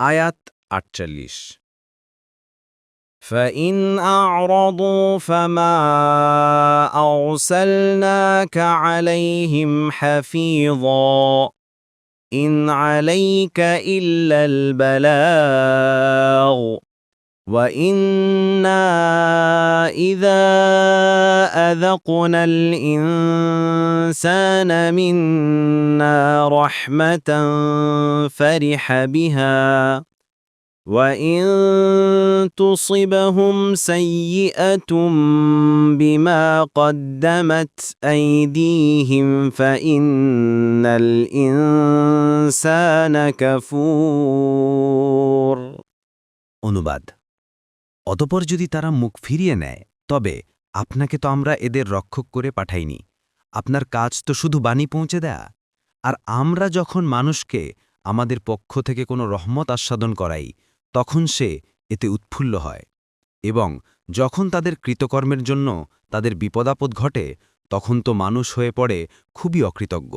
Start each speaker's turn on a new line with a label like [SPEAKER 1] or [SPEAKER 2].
[SPEAKER 1] আয়াত আটচল্লিশ
[SPEAKER 2] فإن أعرضوا فما أرسلناك عليهم حفيظا إن عليك إلا البلاغ وإنا إذا أذقنا الإنسان منا رحمة فرح بها وإن تصبهم سيئة بما قدمت أيديهم فإن الإنسان كفور
[SPEAKER 1] অনুবাদ অতপর যদি তারা মুখ ফিরিয়ে নেয় তবে আপনাকে তো আমরা এদের রক্ষক করে পাঠাইনি আপনার কাজ তো শুধু বাণী পৌঁছে দেয়া আর আমরা যখন মানুষকে আমাদের পক্ষ থেকে কোনো রহমত আস্বাদন করাই, তখন সে এতে উৎফুল্ল হয় এবং যখন তাদের কৃতকর্মের জন্য তাদের বিপদাপদ ঘটে, তখন তো মানুষ হয়ে পড়ে খুবই অকৃতজ্ঞ।